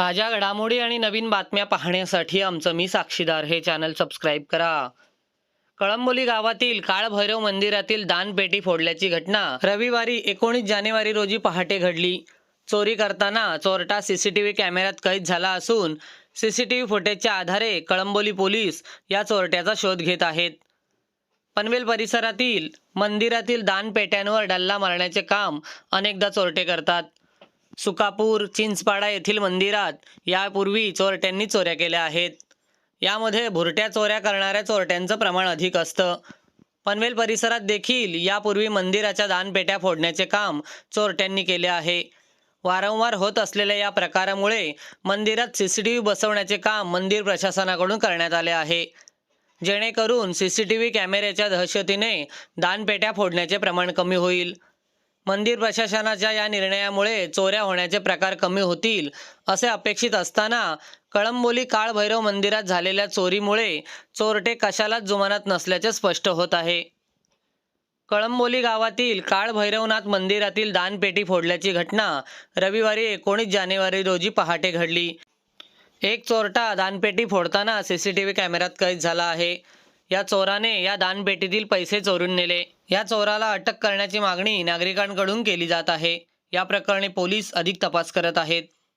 ताज्या घडामोडी आणि नवीन बातम्या पाहण्यासाठी आमचं मी साक्षीदार. हे चॅनल सबस्क्राईब करा. कळंबोली गावातील काळभैरव मंदिरातील दानपेटी फोडल्याची घटना. रविवारी एकोणीस जानेवारी रोजी पहाटे घडली. चोरी करताना चोरटा सीसीटीव्ही कॅमेऱ्यात कैद झाला असून सीसीटीव्ही फुटेजच्या आधारे कळंबोली पोलीस या चोरट्याचा शोध घेत आहेत. पनवेल परिसरातील मंदिरातील दानपेट्यांवर डल्ला मारण्याचे काम अनेकदा चोरटे करतात. सुकापूर चिंचपाडा येथील मंदिरात यापूर्वी चोरट्यांनी चोऱ्या केल्या आहेत. यामध्ये भुरट्या चोऱ्या करणाऱ्या चोरट्यांचं प्रमाण अधिक असतं. पनवेल परिसरात देखील यापूर्वी मंदिराच्या दानपेट्या फोडण्याचे काम चोरट्यांनी केले आहे. वारंवार होत असलेल्या या प्रकारामुळे मंदिरात सी सी टी व्ही बसवण्याचे काम मंदिर प्रशासनाकडून करण्यात आले आहे. जेणेकरून सी सी टी व्ही कॅमेऱ्याच्या दहशतीने दानपेट्या फोडण्याचे प्रमाण कमी होईल. मंदिर प्रशासनाच्या या निर्णयामुळे चोऱ्या होण्याचे प्रकार कमी होतील असे अपेक्षित असताना कळंबोली काळभैरव मंदिरात झालेल्या चोरीमुळे चोरटे कशालाच जुमानत नसल्याचे स्पष्ट होत आहे. कळंबोली गावातील काळभैरवनाथ मंदिरातील दानपेटी फोडल्याची घटना रविवारी एकोणीस जानेवारी रोजी पहाटे घडली. एक चोरटा दानपेटी फोडताना सीसीटीव्ही कॅमेऱ्यात कैद झाला आहे. या चोराने या दानपेटीतील पैसे चोरून नेले. या चोराला अटक करण्याची मागणी नागरिकांकडून केली जात आहे. या प्रकरणी पोलीस अधिक तपास करत आहेत.